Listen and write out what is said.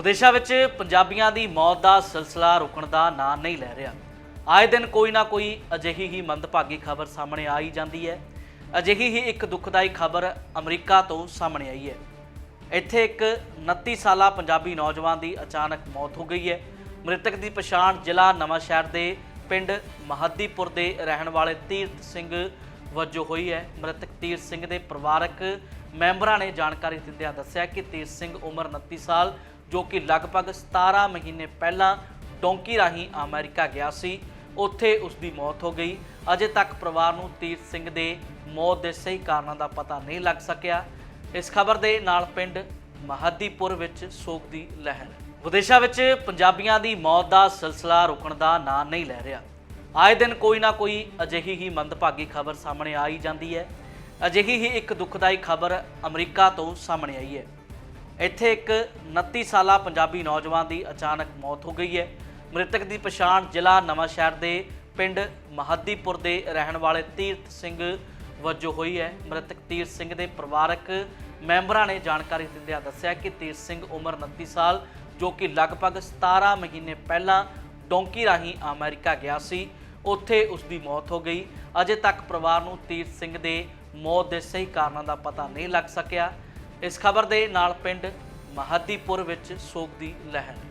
ਵਿਦੇਸ਼ਾਂ ਵਿੱਚ ਪੰਜਾਬੀਆਂ ਦੀ ਮੌਤ ਦਾ ਸਿਲਸਿਲਾ ਰੁਕਣ ਦਾ ਨਾਂ ਨਹੀਂ ਲੈ ਰਿਹਾ। ਆਏ ਦਿਨ ਕੋਈ ਨਾ ਕੋਈ ਅਜਿਹੀ ਹੀ ਮੰਦਭਾਗੀ ਖਬਰ ਸਾਹਮਣੇ ਆਈ ਜਾਂਦੀ ਹੈ। ਅਜਿਹੀ ਹੀ ਇੱਕ ਦੁਖਦਾਈ ਖਬਰ ਅਮਰੀਕਾ ਤੋਂ ਸਾਹਮਣੇ ਆਈ ਹੈ। ਇੱਥੇ ਇੱਕ 29 ਸਾਲਾ ਪੰਜਾਬੀ ਨੌਜਵਾਨ ਦੀ ਅਚਾਨਕ ਮੌਤ ਹੋ ਗਈ ਹੈ। ਮ੍ਰਿਤਕ ਦੀ ਪਛਾਣ ਜ਼ਿਲ੍ਹਾ ਨਵਾਂਸ਼ਹਿਰ ਦੇ ਪਿੰਡ ਮਹੱਦੀਪੁਰ ਦੇ ਰਹਿਣ ਵਾਲੇ ਤੀਰਥ ਸਿੰਘ ਵਜੋਂ ਹੋਈ ਹੈ। ਮ੍ਰਿਤਕ ਤੀਰਥ ਸਿੰਘ ਦੇ ਪਰਿਵਾਰਕ ਮੈਂਬਰਾਂ ਨੇ ਜਾਣਕਾਰੀ ਦਿੰਦਿਆਂ ਦੱਸਿਆ ਕਿ ਤੀਰਥ ਸਿੰਘ ਉਮਰ 29 ਸਾਲ ਜੋ ਕਿ ਲਗਭਗ 17 ਮਹੀਨੇ ਪਹਿਲਾਂ ਡੋਂਕੀ ਰਾਹੀਂ ਅਮਰੀਕਾ ਗਿਆ ਸੀ, ਉੱਥੇ ਉਸ ਦੀ ਮੌਤ ਹੋ ਗਈ। ਅਜੇ ਤੱਕ ਪਰਿਵਾਰ ਨੂੰ ਤੀਰਥ ਸਿੰਘ ਦੇ ਮੌਤ ਦੇ ਸਹੀ ਕਾਰਨਾਂ ਦਾ ਪਤਾ ਨਹੀਂ ਲੱਗ ਸਕਿਆ। ਇਸ ਖਬਰ ਦੇ ਨਾਲ ਪਿੰਡ ਮਹੱਦੀਪੁਰ ਵਿੱਚ ਸੋਗ ਦੀ ਲਹਿਰ। ਵਿਦੇਸ਼ਾਂ ਵਿੱਚ ਪੰਜਾਬੀਆਂ ਦੀ ਮੌਤ ਦਾ ਸਿਲਸਿਲਾ ਰੁਕਣ ਦਾ ਨਾਂ ਨਹੀਂ ਲੈ ਰਿਹਾ। ਆਏ ਦਿਨ ਕੋਈ ਨਾ ਕੋਈ ਅਜਿਹੀ ਹੀ ਮੰਦਭਾਗੀ ਖਬਰ ਸਾਹਮਣੇ ਆ ਹੀ ਜਾਂਦੀ ਹੈ। ਅਜਿਹੀ ਹੀ ਇੱਕ ਦੁਖਦਾਈ ਖਬਰ ਅਮਰੀਕਾ ਤੋਂ ਸਾਹਮਣੇ ਆਈ ਹੈ। ਇੱਥੇ ਇੱਕ 29 ਸਾਲਾ ਪੰਜਾਬੀ ਨੌਜਵਾਨ ਦੀ ਅਚਾਨਕ ਮੌਤ ਹੋ ਗਈ ਹੈ। ਮ੍ਰਿਤਕ ਦੀ ਪਛਾਣ ਜ਼ਿਲ੍ਹਾ ਨਵਾਂਸ਼ਹਿਰ ਦੇ ਪਿੰਡ ਮਹੱਦੀਪੁਰ ਦੇ ਰਹਿਣ ਵਾਲੇ ਤੀਰਥ ਸਿੰਘ ਵਜੋਂ ਹੋਈ ਹੈ। ਮ੍ਰਿਤਕ ਤੀਰਥ ਸਿੰਘ ਦੇ ਪਰਿਵਾਰਕ ਮੈਂਬਰਾਂ ਨੇ ਜਾਣਕਾਰੀ ਦਿੰਦਿਆਂ ਦੱਸਿਆ ਕਿ ਤੀਰਥ ਸਿੰਘ ਉਮਰ 29 ਸਾਲ, ਜੋ ਕਿ ਲਗਭਗ 17 ਮਹੀਨੇ ਪਹਿਲਾਂ ਡੋਂਕੀ ਰਾਹੀਂ ਅਮਰੀਕਾ ਗਿਆ ਸੀ। ਉੱਥੇ ਉਸ ਦੀ ਮੌਤ ਹੋ ਗਈ। ਅਜੇ ਤੱਕ ਪਰਿਵਾਰ ਨੂੰ ਤੀਰਥ ਸਿੰਘ ਦੇ ਮੌਤ ਦੇ ਸਹੀ ਕਾਰਨਾਂ ਦਾ ਪਤਾ ਨਹੀਂ ਲੱਗ ਸਕਿਆ। ਇਸ ਖਬਰ ਦੇ ਨਾਲ ਪਿੰਡ ਮਹੱਦੀਪੁਰ ਵਿੱਚ ਸੋਗ ਦੀ ਲਹਿਰ।